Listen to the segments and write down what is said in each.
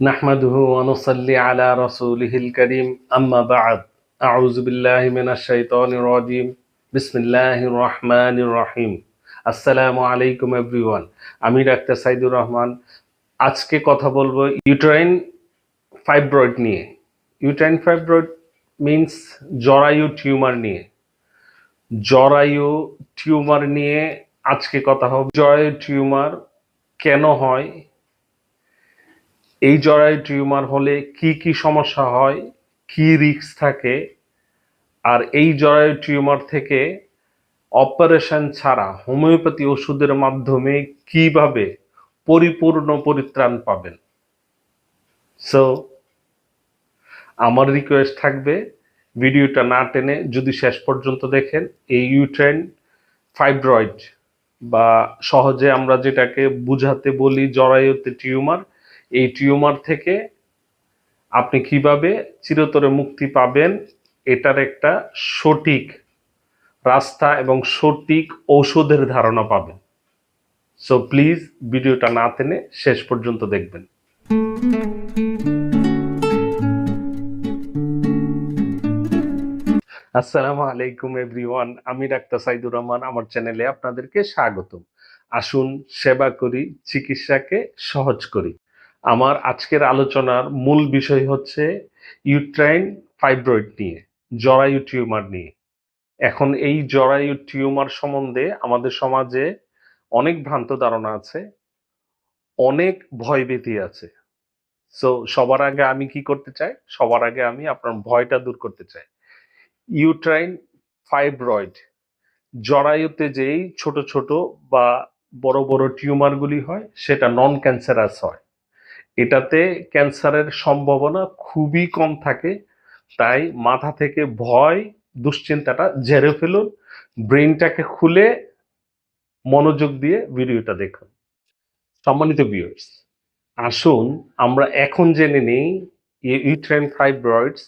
نحمده ونصلي على رسوله الكريم أما بعد أعوذ بالله من الشيطان الرجيم بسم الله الرحمن الرحيم আসসালামু আলাইকুম এভরিওয়ান আমি ডাক্তার সাইদুর রহমান আজকে কথা বলবো ইউট্রাইন ফাইব্রয়েড নিয়ে ইউট্রাইন ফাইব্রয়েড মিন্স জরায়ু টিউমার নিয়ে জরায়ু টিউমার নিয়ে আজকে কথা হবে জরায়ু টিউমার কেন হয় এই জরায়ু টিউমার হলে কি কি সমস্যা হয়, কি রিস্ক থাকে, আর এই জরায়ু টিউমার থেকে অপারেশন ছাড়া হোমিওপ্যাথি ওষুধের মাধ্যমে কীভাবে পরিপূর্ণ পরিত্রাণ পাবেন? সো আমার রিকোয়েস্ট থাকবে, ভিডিওটা না টেনে যদি শেষ পর্যন্ত দেখেন, এই ইউট্রেন ফাইব্রয়েড বা সহজে আমরা যেটাকে বুঝাতে বলি জরায়ুতে টিউমার এই টিউমার থেকে আপনি কীভাবে চিরতরে মুক্তি পাবেন, এটার একটা সঠিক রাস্তা এবং সঠিক ঔষধের ধারণা পাবেন। সো প্লিজ ভিডিওটা না টেনে শেষ পর্যন্ত দেখবেন। আসসালামু আলাইকুম এভরিওয়ান, আমি ডাক্তার সাইদুর রহমান, আমার চ্যানেলে আপনাদেরকে স্বাগতম। আসুন সেবা করি, চিকিৎসাকে সহজ করি। আমার আজকের আলোচনার মূল বিষয় হচ্ছে ইউট্রাইন ফাইব্রয়েড নিয়ে জরায়ু টিউমার নিয়ে। এখন এই জরায়ু টিউমার সম্বন্ধে আমাদের সমাজে অনেক ভ্রান্ত ধারণা আছে, অনেক ভয়ভীতি আছে। সো সবার আগে আমি কি করতে চাই? সবার আগে আমি আপনার ভয়টা দূর করতে চাই। ইউট্রাইন ফাইব্রয়েড, জরায়ুতে যেই ছোট ছোট বা বড় বড় টিউমারগুলি হয়, সেটা নন ক্যান্সারাস হয়। এটাতে ক্যান্সারের সম্ভাবনা খুবই কম থাকে। তাই মাথা থেকে ভয়, দুশ্চিন্তাটা ঝেড়ে ফেলুন। ব্রেনটাকে খুলে মনোযোগ দিয়ে ভিডিওটা দেখুন। সম্মানিত ভিউয়ার্স, আসুন আমরা এখন জেনে নিই ইউট্রেন ফাইব্রয়েডস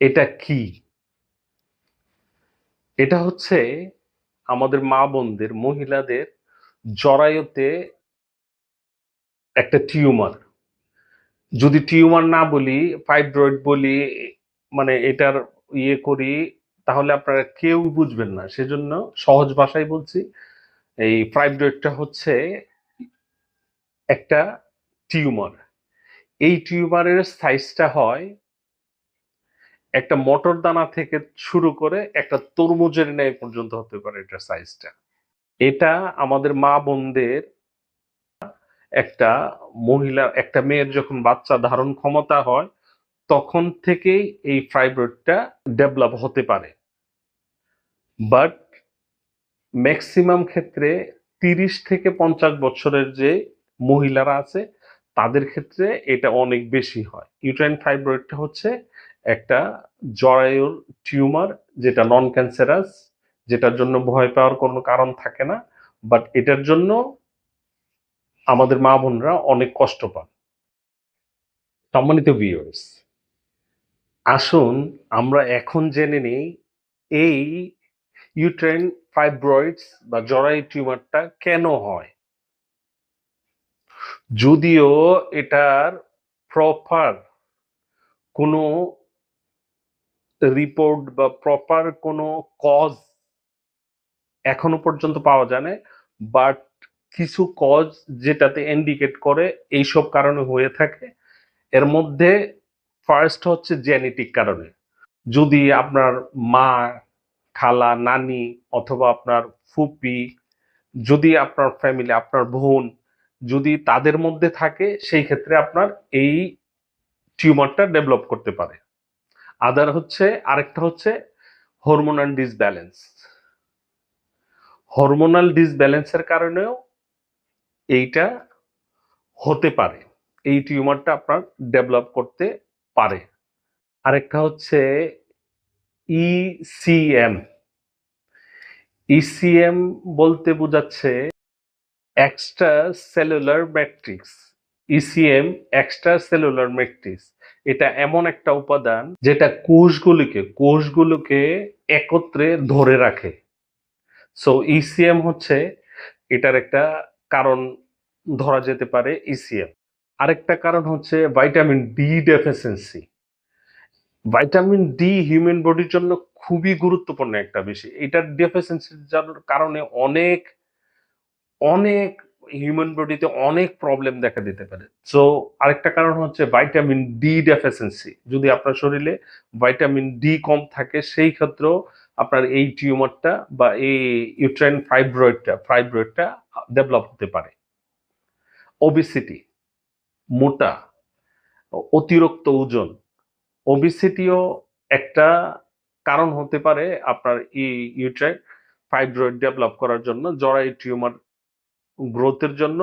এটা কি। এটা হচ্ছে আমাদের মা বোনদের, মহিলাদের জরায়ুতে একটা টিউমার। যদি টিউমার না বলি, ফাইব্রয়েড বলি মানে এটার ইয়ে করি, তাহলে আপনারা কেউ বুঝবেন না। সেজন্য সহজ ভাষায় বলছি, এই ফাইব্রয়েডটা হচ্ছে একটা টিউমার। এই টিউমারের সাইজটা হয় একটা মটর দানা থেকে শুরু করে একটা তরমুজের ন্যায় পর্যন্ত হতে পারে এটা সাইজটা। এটা আমাদের মা বোনদের একটা মহিলা, একটা মেয়ের যখন বাচ্চা ধারণ ক্ষমতা হয়, তখন থেকেই এই ফাইব্রয়েডটা ডেভেলপ হতে পারে। বাট ম্যাক্সিমাম ক্ষেত্রে তিরিশ থেকে পঞ্চাশ বছরের যে মহিলারা আছে, তাদের ক্ষেত্রে এটা অনেক বেশি হয়। ইউট্রাইন ফাইব্রয়েডটা হচ্ছে একটা জরায়ুর টিউমার, যেটা নন ক্যান্সারাস যেটার জন্য ভয় পাওয়ার কোনো কারণ থাকে না বাট এটার জন্য আমাদের মা বোনরা অনেক কষ্ট পান। সম্মানিত ভিউয়ার্স আসুন আমরা এখন জেনে নিই এই ইউট্রেন ফাইব্রয়েডস বা জরায়ু টিউমারটা কেন হয়। যদিও এটার প্রপার কোনো রিপোর্ট বা প্রপার কোনো কজ এখনও পর্যন্ত পাওয়া যায় না বাট কিছু কজ যেটাতে ইন্ডিকেট করে এইসব কারণে হয়ে থাকে। এর মধ্যে ফার্স্ট হচ্ছে জেনেটিক কারণে। যদি আপনার মা, খালা, নানি অথবা আপনার ফুপি, যদি আপনার ফ্যামিলি আপনার বোন যদি তাদের মধ্যে থাকে, সেই ক্ষেত্রে আপনার এই টিউমারটা ডেভেলপ করতে পারে। আদার হচ্ছে, আরেকটা হচ্ছে হরমোনাল ডিসব্যালেন্স হরমোনাল ডিসব্যালেন্সের কারণেও এইটা হতে পারে। এই টিউমারটা আপনার ডেভেলপ করতে পারে। আরেকটা হচ্ছে E ইসিএম ইসিএম E বলতে বোঝাচ্ছে extra cellular matrix ECM extra cellular matrix এটা এমন একটা উপাদান যেটা কোষগুলিকে, কোষগুলোকে একত্রে ধরে রাখে। সো ইসিএম হচ্ছে এটার একটা কারণ ধরা যেতে পারে ইসিএম আরেকটা কারণ হচ্ছে vitamin D deficiency vitamin D human বডির জন্য খুবই গুরুত্বপূর্ণ একটা বিষয়। এটার ডেফিসিয়েন্সির কারণে অনেক অনেক হিউম্যান বডিতে অনেক প্রবলেম দেখা দিতে পারে। সো আরেকটা কারণ হচ্ছে ভাইটামিন ডি ডেফিসিয়েন্সি যদি আপনার শরীরে ভাইটামিন ডি কম থাকে, সেই ক্ষেত্রেও আপনার এই টিউমারটা বা এই ইউট্রাইন ফাইব্রয়েডটা ফাইব্রয়েডটা ডেভেলপ হতে পারে। ওবিসিটি মোটা, অতিরিক্ত ওজন ওবিসিটিও একটা কারণ হতে পারে আপনার এই ইউট্রাইন ফাইব্রয়েড ডেভেলপ করার জন্য জরায়ু টিউমার গ্রোথের জন্য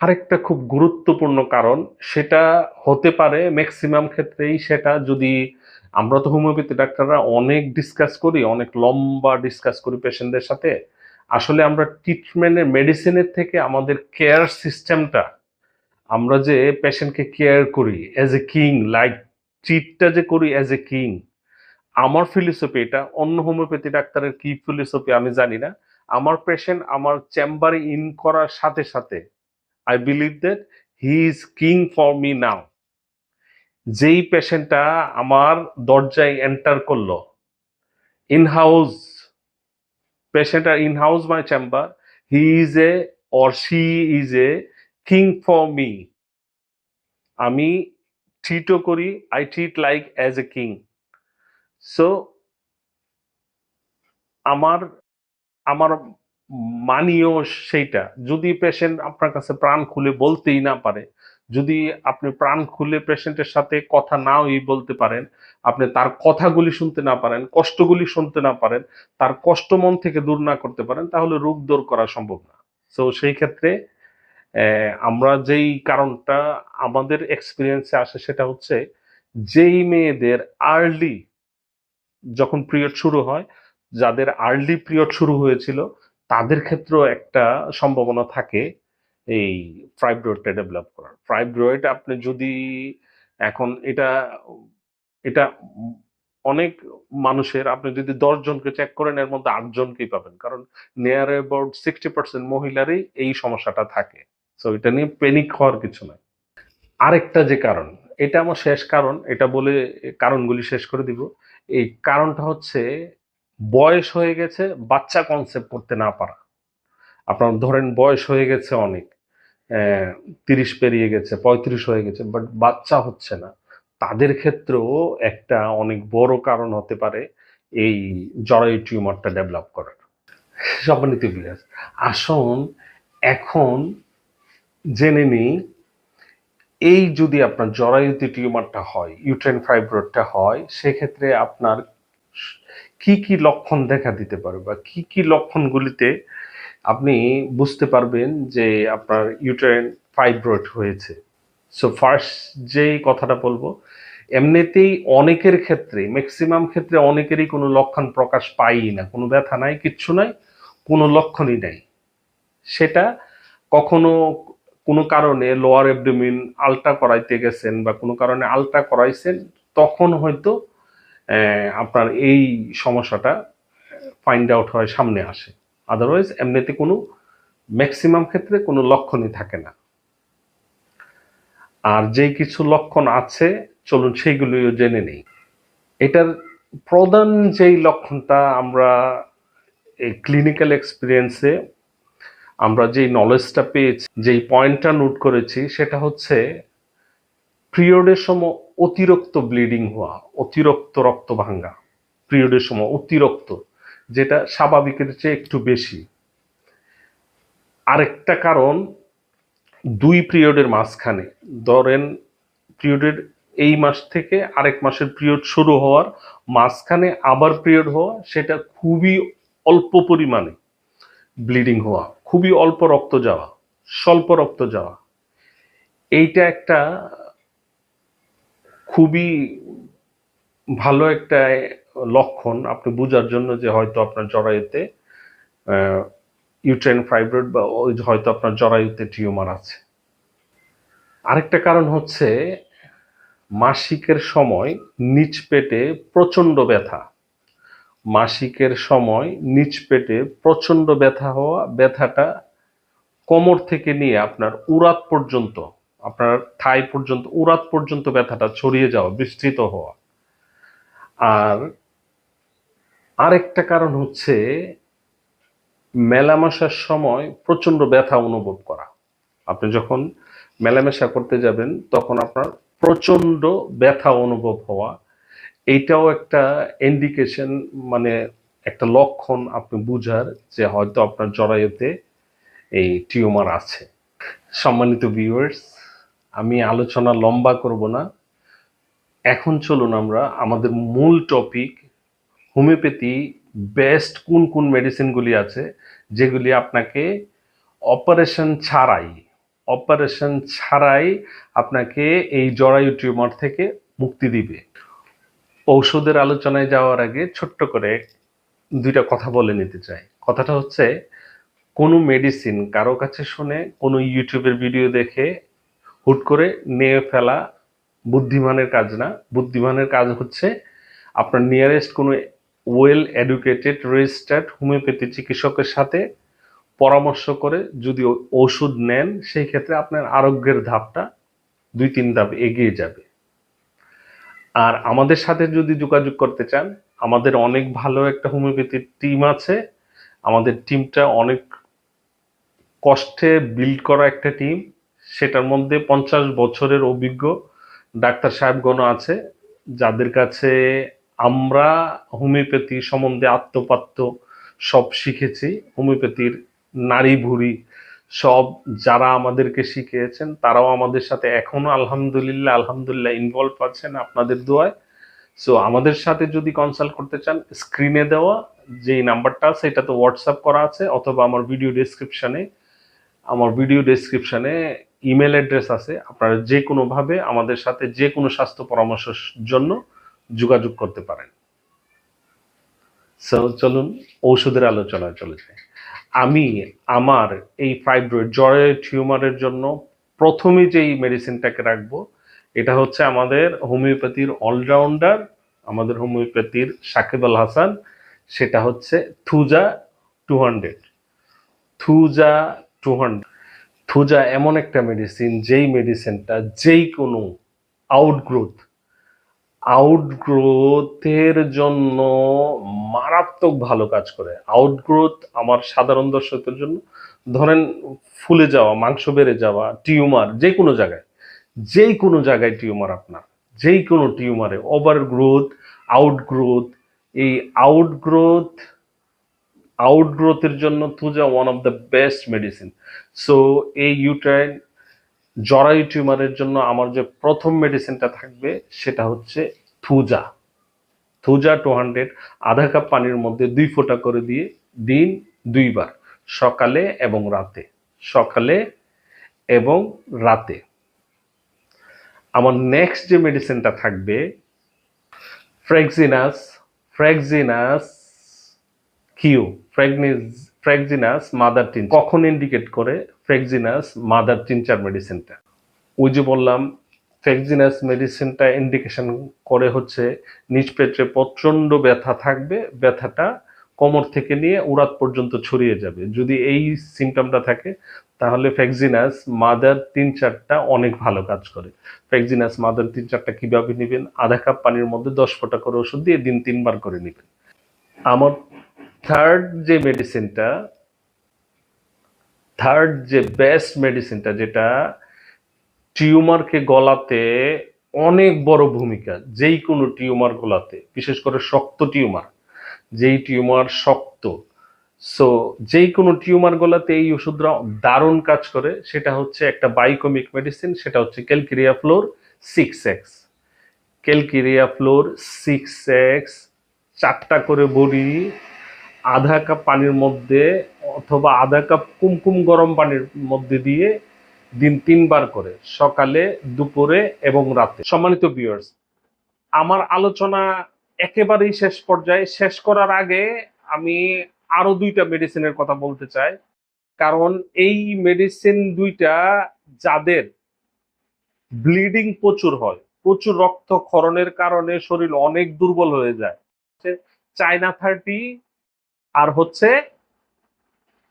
আরেকটা খুব গুরুত্বপূর্ণ কারণ, সেটা হতে পারে ম্যাক্সিমাম ক্ষেত্রেই সেটা যদি আমরা তো হোমিওপ্যাথি ডাক্তাররা অনেক ডিসকাস করি, অনেক লম্বা ডিসকাস করি পেশেন্টদের সাথে, আসলে আমরা ট্রিটমেন্টের মেডিসিনের থেকে আমাদের কেয়ার সিস্টেমটা আমরা যে পেশেন্টকে কেয়ার করি অ্যাজ এ কিং লাইক ট্রিটটা যে করি অ্যাজ এ কিং আমার ফিলোসফি এটা, অন্য হোমিওপ্যাথি ডাক্তারের কি ফিলোসফি আমি জানি না, আমার পেশেন্ট আমার চেম্বারে ইন করার সাথে সাথে I believe that he is king for me now যেই পেশেন্টটা আমার দরজায় এন্টার করল in house patient R in house my chamber he is a or she is a king for me আমি ট্রিটও করি I treat like as a king so আমার আমার মানিও সেইটা। যদি পেশেন্ট আপনার কাছে প্রাণ খুলে বলতেই না পারে, যদি আপনি প্রাণ খুলে পেশেন্টের সাথে কথা নাওই বলতে পারেন, আপনি তার কথাগুলি শুনতে না পারেন, কষ্টগুলি শুনতে না পারেন, তার কষ্ট মন থেকে দূর না করতে পারেন, তাহলে রোগ দূর করা সম্ভব না। তো সেই ক্ষেত্রে আমরা যেই কারণটা আমাদের এক্সপিরিয়েন্সে আসে সেটা হচ্ছে, যেই মেয়েদের আর্লি যখন পিরিয়ড শুরু হয়, যাদের আর্লি পিরিয়ড শুরু হয়েছিল তাদের ক্ষেত্রেও একটা সম্ভাবনা থাকে এই ফাইব্রয়েডটা ডেভেলপ করার। ফাইব্রয়েড আপনি যদি এখন এটা এটা অনেক মানুষের, আপনি যদি দশ জনকে চেক করেন, এর মধ্যে আটজনকেই পাবেন। কারণ নিয়ার অ্যাবাউট সিক্সটি পার্সেন্ট মহিলারই এই সমস্যাটা থাকে। সো এটা নিয়ে পেনিক হওয়ার কিছু নয় আরেকটা যে কারণ, এটা আমার শেষ কারণ, এটা বলে কারণগুলি শেষ করে দিব। এই কারণটা হচ্ছে বয়স হয়ে গেছে, বাচ্চা কনসেপ্ট করতে না পারা। আপনার ধরেন বয়স হয়ে গেছে অনেক তিরিশ পেরিয়ে গেছে, পঁয়ত্রিশ হয়ে গেছে বাট বাচ্চা হচ্ছে না। তাদের ক্ষেত্রেও একটা অনেক বড় কারণ হতে পারে এই জরায়ু টিউমারটা ডেভেলপ করার। সম্মানিত বিরাজ আসুন এখন জেনে নিই, এই যদি আপনার জরায়ুতে টিউমারটা হয় ইউট্রেন ফাইব্রয়েডটা হয়, সেক্ষেত্রে আপনার কি কি লক্ষণ দেখা দিতে পারে বা কি কি লক্ষণগুলিতে আপনি বুঝতে পারবেন যে আপনার ইউট্রেন ফাইব্রয়েড হয়েছে? সো ফার্স্ট যেই কথাটা বলব, এমনিতেই অনেকের ক্ষেত্রে ম্যাক্সিমাম ক্ষেত্রে অনেকেরই কোনো লক্ষণ প্রকাশ পাই না। কোনো ব্যথা নাই, কিচ্ছু নাই, কোনো লক্ষণই নাই। সেটা কখনো কোনো কারণে লোয়ার অ্যাবডোমিন আলট্রা করাইতে গেছেন বা কোনো কারণে আলট্রা করাইছেন, তখন হয়তো আপনার এই সমস্যাটা ফাইন্ড আউট হয় সামনে আসে। আদারওয়াইজ এমনিতে কোনো ম্যাক্সিমাম ক্ষেত্রে কোনো লক্ষণই থাকে না। আর যেই কিছু লক্ষণ আছে, চলুন সেইগুলিও জেনে নেই। এটার প্রধান যেই লক্ষণটা আমরা এই ক্লিনিক্যাল এক্সপিরিয়েন্সে আমরা যেই নলেজটা পেয়েছি, যেই পয়েন্টটা নোট করেছি, সেটা হচ্ছে পিরিয়ডের সময় অতিরিক্ত ব্লিডিং হওয়া, অতিরিক্ত রক্ত ভাঙ্গা। পিরিয়ডের সময় অতিরিক্ত, যেটা স্বাভাবিকের চেয়ে একটু বেশি। আরেকটা কারণ, দুই পিরিয়ডের মাঝখানে, ধরেন পিরিয়ডের এই মাস থেকে আরেক মাসের পিরিয়ড শুরু হওয়ার, মাঝখানে আবার পিরিয়ড হওয়া, সেটা খুবই অল্প পরিমাণে ব্লিডিং হওয়া, খুবই অল্প রক্ত যাওয়া, স্বল্প রক্ত যাওয়া। এইটা একটা খুবই ভালো একটা লক্ষণ আপনি বোঝার জন্য যে হয়তো আপনার জরায়ুতে ইউট্রেন ফাইব্রয়েড বা ওই হয়তো আপনার জরায়ুতে টিউমার আছে। আরেকটা কারণ হচ্ছে মাসিকের সময় নিচ পেটে প্রচণ্ড ব্যথা। মাসিকের সময় নিচ পেটে প্রচণ্ড ব্যথা হওয়া, ব্যথাটা কোমর থেকে নিয়ে আপনার উরাত পর্যন্ত আপনার থাই পর্যন্ত উরাত পর্যন্ত ব্যথাটা ছড়িয়ে যাওয়া, বিস্তৃত হওয়া। আর আরেকটা কারণ হচ্ছে মেলামেশার সময় প্রচণ্ড ব্যথা অনুভব করা। আপনি যখন মেলামেশা করতে যাবেন, তখন আপনার প্রচণ্ড ব্যথা অনুভব হওয়া, এইটাও একটা ইন্ডিকেশন মানে একটা লক্ষণ আপনি বুঝার যে হয়তো আপনার জরায়ুতে এই টিউমার আছে। সম্মানিত ভিউয়ার্স আমি আলোচনা লম্বা করব না। এখন চলুন আমরা আমাদের মূল টপিক হোমিওপ্যাথি বেস্ট কোন কোন মেডিসিনগুলি আছে, যেগুলি আপনাকে অপারেশন ছাড়াই অপারেশন ছাড়াই আপনাকে এই জরায়ু টিউমার থেকে মুক্তি দিবে। ঔষধের আলোচনায় যাওয়ার আগে ছোট্ট করে দুইটা কথা বলে নিতে চাই। কথাটা হচ্ছে, কোনো মেডিসিন কারও কাছে শুনে, কোনো ইউটিউবের ভিডিও দেখে হুট করে নিয়ে ফেলা বুদ্ধিমানের কাজ না। বুদ্ধিমানের কাজ হচ্ছে আপনার নিয়ারেস্ট কোনো ওয়েল এডুকেটেড রেজিস্টার্ড হোমিওপ্যাথি চিকিৎসকের সাথে পরামর্শ করে যদি ওষুধ নেন, সেই ক্ষেত্রে আপনার আরোগ্যের ধাপটা দুই তিন ধাপ এগিয়ে যাবে। আর আমাদের সাথে যদি যোগাযোগ করতে চান, আমাদের অনেক ভালো একটা হোমিওপ্যাথির টিম আছে। আমাদের টিমটা অনেক কষ্টে বিল্ড করা একটা টিম সেটার মধ্যে পঞ্চাশ বছরের অভিজ্ঞ ডাক্তার সাহেবগণ আছে, যাদের কাছে আমরা হোমিওপ্যাথি সম্বন্ধে আত্মপাত্য সব শিখেছি, হোমিওপ্যাথির নারী ভুড়ি সব যারা আমাদেরকে শিখিয়েছেন, তারাও আমাদের সাথে এখনও আলহামদুলিল্লাহ আলহামদুলিল্লাহ ইনভলভ আছেন আপনাদের দোয়ায়। সো আমাদের সাথে যদি কনসাল্ট করতে চান স্ক্রিনে দেওয়া যেই নাম্বারটা আছে, এটাতে হোয়াটসঅ্যাপ করা আছে, অথবা আমার ভিডিও ডেসক্রিপশনে আমার ভিডিও ডেসক্রিপশনে ইমেল অ্যাড্রেস আছে। আপনারা যে কোনোভাবে আমাদের সাথে যে কোনো স্বাস্থ্য পরামর্শের জন্য যোগাযোগ করতে পারেন। চলুন ঔষধের আলোচনায় চলে যাই। আমি আমার এই ফাইব্রয়েড জ্বরের টিউমারের জন্য প্রথমে যেই মেডিসিনটাকে রাখব, এটা হচ্ছে আমাদের হোমিওপ্যাথির অলরাউন্ডার আমাদের হোমিওপ্যাথির সাকিব আল হাসান, সেটা হচ্ছে thuja two hundred thuja two hundred thuja এমন একটা মেডিসিন যেই মেডিসিনটা যেই কোনো আউটগ্রোথ আউটগ্রোথের জন্য মারাত্মক ভালো কাজ করে। আউটগ্রোথ আমার সাধারণ দর্শকদের জন্য। ধরেন ফুলে যাওয়া, মাংস বেড়ে যাওয়া, টিউমার যে কোনো জায়গায় যেই কোনো জায়গায় টিউমার আপনার যেই কোনো টিউমারে ওভার গ্রোথ আউটগ্রোথ এই আউটগ্রোথ আউটগ্রোথের জন্য thuja one of the best medicine so এই ইউটাইন জরায়ু টিউমারের জন্য আমার যে প্রথম মেডিসিনটা থাকবে, সেটা হচ্ছে থুজা থুজা টু হান্ড্রেড আধা কাপ পানির মধ্যে দুই ফোঁটা করে দিয়ে দিন দুইবার, সকালে এবং রাতে। সকালে এবং রাতে। আমার নেক্সট যে মেডিসিনটা থাকবে fraxinus fraxinus Q fraxinus mother tin কখন ইন্ডিকেট করে ফ্রেক্সিনাস মাদার টিনচার মেডিসিনটা ওই যে বললাম ফ্রেক্সিনাস মেডিসিনটা ইন্ডিকেশন করে হচ্ছে নিচ পেটে প্রচণ্ড ব্যথা থাকবে, ব্যথাটা কোমর থেকে নিয়ে উড়াত পর্যন্ত ছড়িয়ে যাবে। যদি এই সিমটমটা থাকে, তাহলে ফ্যাক্সিনাস মাদার তিন চারটা অনেক ভালো কাজ করে। ফ্যাক্সিনাস মাদার তিন চারটা কীভাবে নেবেন? আধা কাপ পানির মধ্যে দশ ফোঁটা করে ওষুধ দিয়ে দিন তিনবার করে নেবেন। আমার থার্ড যে মেডিসিনটা থার্ড যে বেস্ট মেডিসিনটা যেটা টিউমারকে গলাতে অনেক বড় ভূমিকা, যেই কোনো টিউমার গলাতে, বিশেষ করে শক্ত টিউমার, যেই টিউমার শক্ত। সো যেই কোনো টিউমার গলাতে এই ওষুধরা দারুণ কাজ করে, সেটা হচ্ছে একটা বাইকমিক মেডিসিন সেটা হচ্ছে calcarea fluor six x calcarea fluor six x চারটা করে বড়ি আধা কাপ পানির মধ্যে অথবা আধা কাপ কুমকুম গরম পানির মধ্যে দিয়ে দিন তিনবার করে, সকালে, দুপুরে এবং রাতে। সম্মানিত ভিউয়ার্স আমার আলোচনা একেবারেই শেষ পর্যায়ে। শেষ করার আগে আমি আরও দুইটা মেডিসিনের কথা বলতে চাই। কারণ এই মেডিসিন দুইটা যাদের ব্লিডিং প্রচুর হয়, প্রচুর রক্তক্ষরণের কারণে শরীর অনেক দুর্বল হয়ে যায়। চায়না থার্টি আর হচ্ছে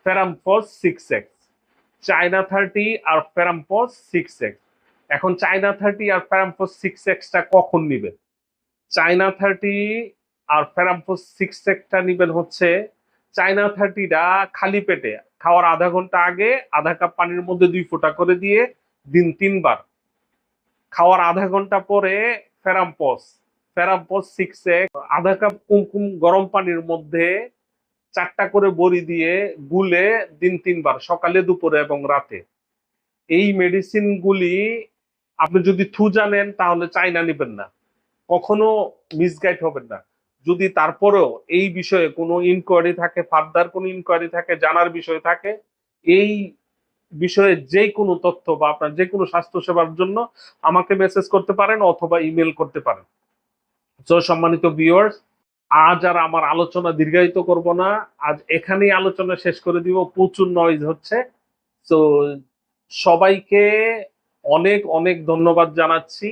ferrum phos six x China thirty আর ফেরামফস সিক্স এক্স এখন চায়না থার্টি আর প্যারামফোস সিক্স এক্সটা কখন নিবেন? চায়না থার্টি আর প্যারামফোস সিক্স এক্সটা নিবেন হচ্ছে চাইনা থার্টিটা খালি পেটে। খাওয়ার আধা ঘণ্টা আগে আধা কাপ পানির মধ্যে দুই ফোঁটা করে দিয়ে দিন তিনবার। খাওয়ার আধা ঘণ্টা পরে ferrum phos ferrum phos six x আধা কাপ কুমকুম গরম পানির মধ্যে চারটা করে বড়ি দিয়ে গুলে দিন তিনবার, সকালে, দুপুরে এবং রাতে। এই মেডিসিন গুলি আপনি যদি থু জানেন তাহলে চাইনা নেবেন না। কখনো মিসগাইড হবেন না। যদি তারপরেও এই বিষয়ে কোনো ইনকোয়ারি থাকে ফার্দার কোনো ইনকোয়ারি থাকে, জানার বিষয় থাকে, এই বিষয়ে যে কোনো তথ্য বা আপনার যে কোনো স্বাস্থ্য সেবার জন্য আমাকে মেসেজ করতে পারেন অথবা ইমেল করতে পারেন। তো সম্মানিত ভিউয়ার্স আজ আর আমার আলোচনা দীর্ঘায়িত করব না। আজ এখানেই আলোচনা শেষ করে দিব। প্রচুর নয়েজ হচ্ছে। তো সবাইকে অনেক অনেক ধন্যবাদ জানাচ্ছি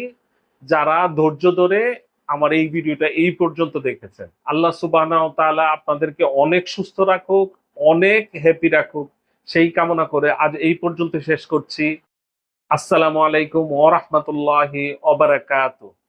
যারা ধৈর্য ধরে আমার এই ভিডিওটা এই পর্যন্ত দেখেছেন। আল্লাহ সুবাহ আপনাদেরকে অনেক সুস্থ রাখুক, অনেক হ্যাপি রাখুক। সেই কামনা করে আজ এই পর্যন্ত শেষ করছি। আসসালামু আলাইকুম ওয়া রাহমাতুল্লাহি ওয়া বারাকাতুহু।